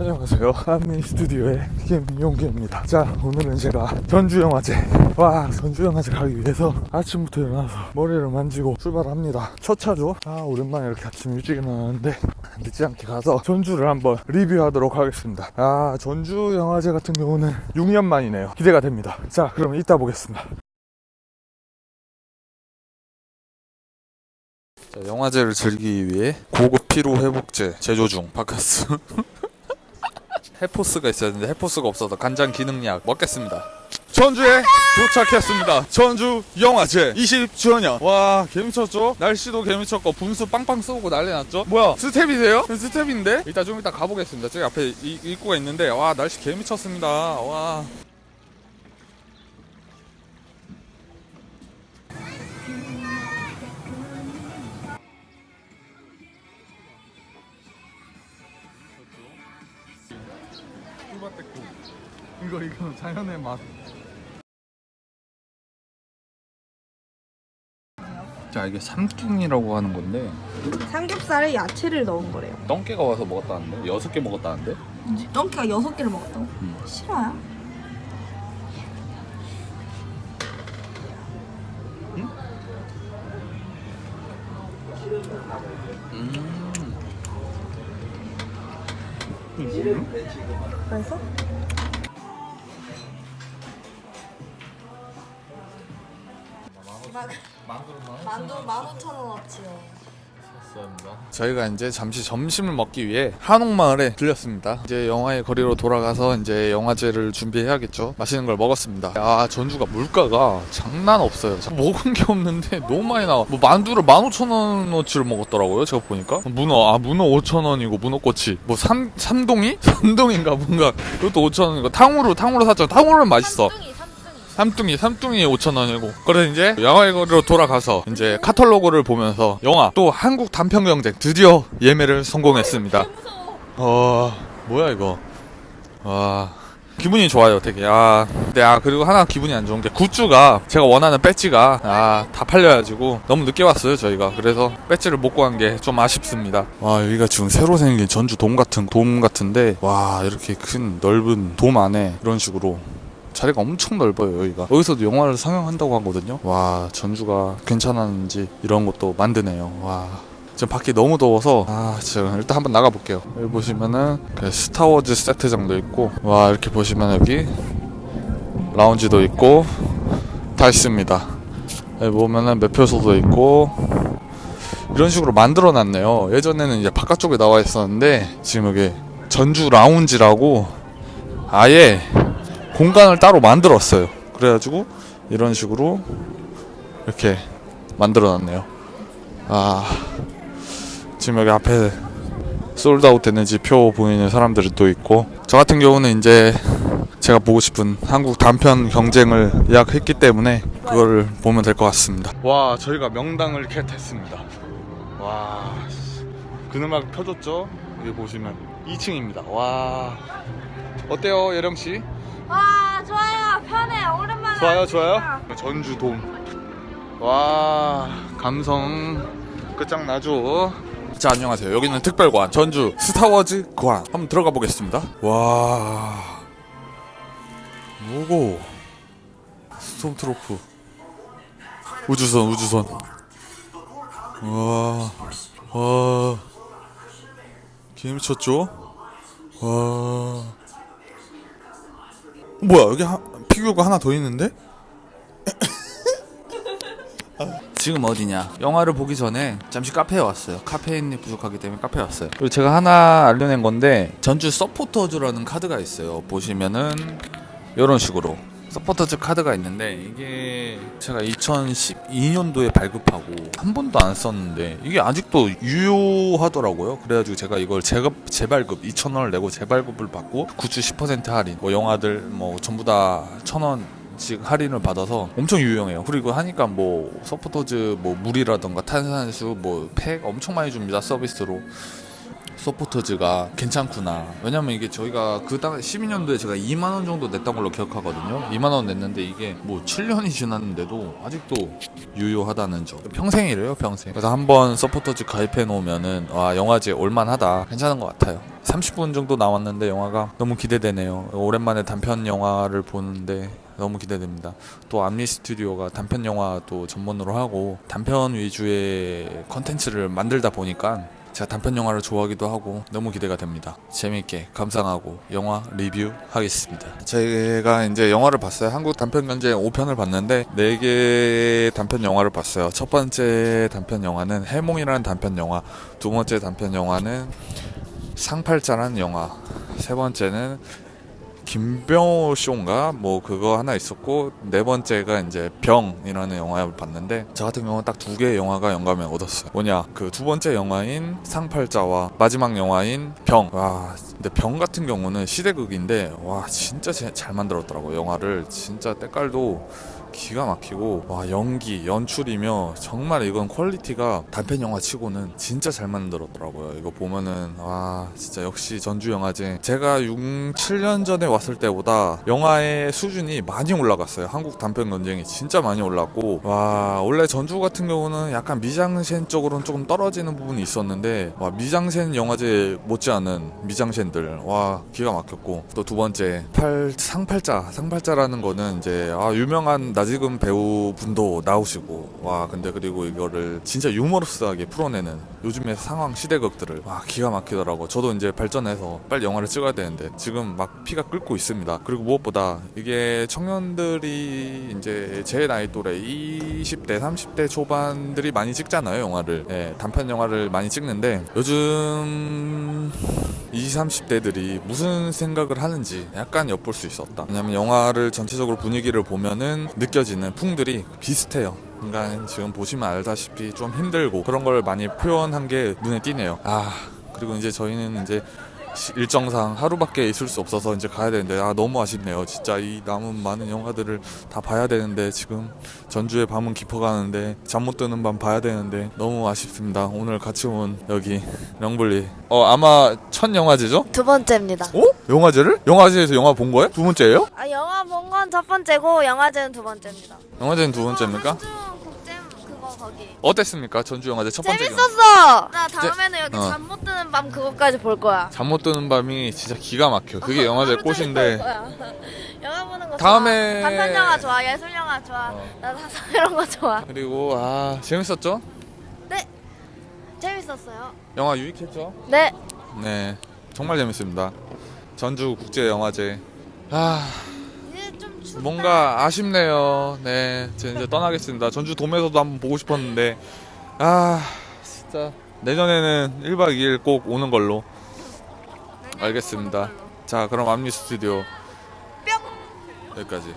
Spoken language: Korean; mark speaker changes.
Speaker 1: 안녕하세요. 한미 스튜디오의 김용기입니다. 자, 오늘은 제가 전주영화제. 와, 전주영화제 가기 위해서 아침부터 일어나서 머리를 만지고 출발합니다. 첫 차죠? 아, 오랜만에 이렇게 아침 일찍 일어나는데 늦지 않게 가서 전주를 한번 리뷰하도록 하겠습니다. 아, 전주영화제 같은 경우는 6년 만이네요. 기대가 됩니다. 자, 그럼 이따 보겠습니다. 자, 영화제를 즐기기 위해 고급 피로 회복제 제조 중 바카스 해포스가 있어야 되는데 해포스가 없어서 간장 기능약 먹겠습니다 전주에 도착했습니다 전주 영화제 20주년 와 개미쳤죠? 날씨도 개미쳤고 분수 빵빵 쏘고 난리 났죠? 뭐야 스텝이세요? 스텝인데? 이따 좀 이따 가보겠습니다 저기 앞에 이, 입구가 있는데 와 날씨 개미쳤습니다 와 꿀밭대국 이거 이거 자연의 맛. 자 이게 삼뚱이라고 하는 건데
Speaker 2: 삼겹살에 야채를 넣은 거래요.
Speaker 1: 똥개가 와서 먹었다는데 여섯 개 먹었다는데
Speaker 2: 덩키가 여섯 개를 먹었다고?
Speaker 1: 음.
Speaker 2: 싫어요? 그래서? 만두 만 오천 원어치요.
Speaker 1: 저희가 이제 잠시 점심을 먹기 위해 한옥마을에 들렸습니다. 이제 영화의 거리로 돌아가서 이제 영화제를 준비해야겠죠. 맛있는 걸 먹었습니다. 아 전주가 물가가 장난 없어요. 먹은 게 없는데 너무 많이 나와. 뭐 만두를 15,000원어치를 먹었더라고요. 제가 보니까 문어 아 문어 5,000원이고 문어꼬치 뭐 삼, 삼동이? 삼동인가 뭔가 그것도 5,000원이고 탕후루 탕후루 샀죠. 탕후루는 맛있어. 삼 뚱이 삼뚱이 5,000원이고. 그래서 이제 영화의 거리로 돌아가서 이제 카탈로그를 보면서 영화 또 한국 단편 경쟁 드디어 예매를 성공했습니다. 어 뭐야 이거. 와 기분이 좋아요 되게. 아 근데 아 그리고 하나 기분이 안 좋은 게 굿즈가 제가 원하는 배지가 아 다 팔려가지고 너무 늦게 왔어요 저희가. 그래서 배지를 못 구한 게 좀 아쉽습니다. 와 여기가 지금 새로 생긴 전주 돔 같은 돔 같은데 와 이렇게 큰 넓은 돔 안에 이런 식으로 자리가 엄청 넓어요 여기가. 여기서도 영화를 상영한다고 하거든요. 와 전주가 괜찮았는지 이런 것도 만드네요. 와 지금 밖이 너무 더워서 아 지금 일단 한번 나가볼게요. 여기 보시면은 그 스타워즈 세트장도 있고 와 이렇게 보시면 여기 라운지도 있고 다 있습니다. 여기 보면은 매표소도 있고 이런 식으로 만들어 놨네요. 예전에는 이제 바깥쪽에 나와 있었는데 지금 여기 전주 라운지라고 아예 공간을 따로 만들었어요. 그래가지고 이런 식으로 이렇게 만들어놨네요. 아 지금 여기 앞에 솔드아웃 됐는지 표 보이는 사람들이 또 있고 저 같은 경우는 이제 제가 보고 싶은 한국 단편 경쟁을 예약했기 때문에 그거를 보면 될 것 같습니다. 와 저희가 명당을 캣했습니다. 와 그늘막 펴줬죠? 여기 보시면 2층입니다. 와 어때요 예령 씨?
Speaker 2: 와 좋아요 편해 오랜만에
Speaker 1: 좋아요, 좋아요.
Speaker 2: 하니까.
Speaker 1: 전주 돔. 와, 감성 끝장나죠. 자, 안녕하세요. 여기는 특별관 전주 스타워즈 관. 한번 들어가 보겠습니다. 와, 뭐고? 스톰 트로프. 우주선, 우주선. 와, 와, 개미쳤죠? 와. 뭐야 여기 하, 피규어가 하나 더 있는데? 지금 어디냐? 영화를 보기 전에 잠시 카페에 왔어요. 카페인이 부족하기 때문에 카페에 왔어요. 그리고 제가 하나 알려낸 건데 전주 서포터즈라는 카드가 있어요. 보시면은 이런 식으로 서포터즈 카드가 있는데 이게 제가 2012년도에 발급하고 한 번도 안 썼는데 이게 아직도 유효하더라고요. 그래가지고 제가 이걸 재급, 재발급 2,000원을 내고 재발급을 받고 굿즈 10% 할인, 뭐 영화들 뭐 전부 다 1,000원 씩 할인을 받아서 엄청 유용해요. 그리고 하니까 뭐 서포터즈 뭐 물이라던가 탄산수 뭐 팩 엄청 많이 줍니다 서비스로. 서포터즈가 괜찮구나. 왜냐면 이게 저희가 그 당 12년도에 제가 2만 원 정도 냈던 걸로 기억하거든요. 2만 원 냈는데 이게 뭐 7년이 지났는데도 아직도 유효하다는 점. 평생이래요, 평생. 그래서 한번 서포터즈 가입해 놓으면은 와 영화제 올만하다. 괜찮은 것 같아요. 30분 정도 나왔는데 영화가 너무 기대되네요. 오랜만에 단편 영화를 보는데 너무 기대됩니다. 또 암리 스튜디오가 단편 영화도 전문으로 하고 단편 위주의 컨텐츠를 만들다 보니까 제가 단편 영화를 좋아하기도 하고 너무 기대가 됩니다. 재밌게 감상하고 영화 리뷰하겠습니다. 제가 이제 영화를 봤어요. 한국 단편 견제 5편을 봤는데 4개의 단편 영화를 봤어요. 첫 번째 단편 영화는 해몽이라는 단편 영화, 두 번째 단편 영화는 상팔자라는 영화, 세 번째는 김병호 쇼인가 뭐 그거 하나 있었고 네 번째가 이제 병이라는 영화를 봤는데 저 같은 경우는 딱 두 개의 영화가 영감을 얻었어요. 뭐냐 그 두 번째 영화인 상팔자와 마지막 영화인 병. 와 근데 병 같은 경우는 시대극인데 와 진짜 제- 잘 만들었더라고 요 영화를 진짜 때깔도 기가 막히고 와 연기 연출이며 정말 이건 퀄리티가 단편 영화 치고는 진짜 잘 만들었더라고요. 이거 보면은 와 진짜 역시 전주 영화제. 제가 6, 7년 전에 왔을 때보다 영화의 수준이 많이 올라갔어요. 한국 단편 전쟁이 진짜 많이 올랐고 와 원래 전주 같은 경우는 약간 미장센 쪽으로는 조금 떨어지는 부분이 있었는데 와 미장센 영화제 못지않은 미장센들 와 기가 막혔고 또 두 번째 팔 상팔자 상팔자라는 거는 이제 아 유명한 나지금 배우 분도 나오시고 와 근데 그리고 이거를 진짜 유머러스하게 풀어내는 요즘의 상황 시대극들을 와 기가 막히더라고. 저도 이제 발전해서 빨리 영화를 찍어야 되는데 지금 막 피가 끓고 있습니다. 그리고 무엇보다 이게 청년들이 이제 제 나이 또래 20대 30대 초반들이 많이 찍잖아요 영화를. 예, 단편 영화를 많이 찍는데 요즘 20, 30대들이 무슨 생각을 하는지 약간 엿볼 수 있었다. 왜냐면 영화를 전체적으로 분위기를 보면은 느껴지는 풍들이 비슷해요. 그러니까 지금 보시면 알다시피 좀 힘들고 그런 걸 많이 표현한 게 눈에 띄네요. 아 그리고 이제 저희는 이제 시- 일정상 하루밖에 있을 수 없어서 이제 가야 되는데 아 너무 아쉽네요. 진짜 이 남은 많은 영화들을 다 봐야 되는데 지금 전주의 밤은 깊어가는데 잠 못 드는 밤 봐야 되는데 너무 아쉽습니다. 오늘 같이 온 여기 명블리 어 아마 첫 영화제죠?
Speaker 2: 두 번째입니다.
Speaker 1: 어? 영화제를? 영화제에서 영화 본 거예요? 두 번째예요?
Speaker 2: 아 영화 본 건 첫 번째고 영화제는 두 번째입니다.
Speaker 1: 영화제는 두 번째입니까?
Speaker 2: 한중 그거 거기.
Speaker 1: 어땠습니까? 전주 영화제 첫 번째 경험.
Speaker 2: 재밌었어. 나 다음에는 여기
Speaker 1: 어.
Speaker 2: 잠 못 드는 밤 그거까지 볼 거야.
Speaker 1: 잠못 드는 밤이 진짜 기가 막혀. 그게 영화제
Speaker 2: 하루 종일 볼
Speaker 1: 꽃인데
Speaker 2: 거야. 영화 보는 거
Speaker 1: 다음에-
Speaker 2: 좋아. 단편 영화 좋아. 예술 영화 좋아.
Speaker 1: 어.
Speaker 2: 나 사서 이런 거 좋아.
Speaker 1: 그리고 아 재밌었죠?
Speaker 2: 네. 재밌었어요.
Speaker 1: 영화 유익했죠?
Speaker 2: 네.
Speaker 1: 네 정말 재밌습니다. 전주 국제 영화제 아. 뭔가 아쉽네요. 네, 제 이제 떠나겠습니다. 전주 돔에서도 한번 보고 싶었는데, 아, 진짜 내년에는 1박 2일 꼭 오는 걸로. 알겠습니다. 자, 그럼 암리 스튜디오
Speaker 2: 뿅.
Speaker 1: 여기까지.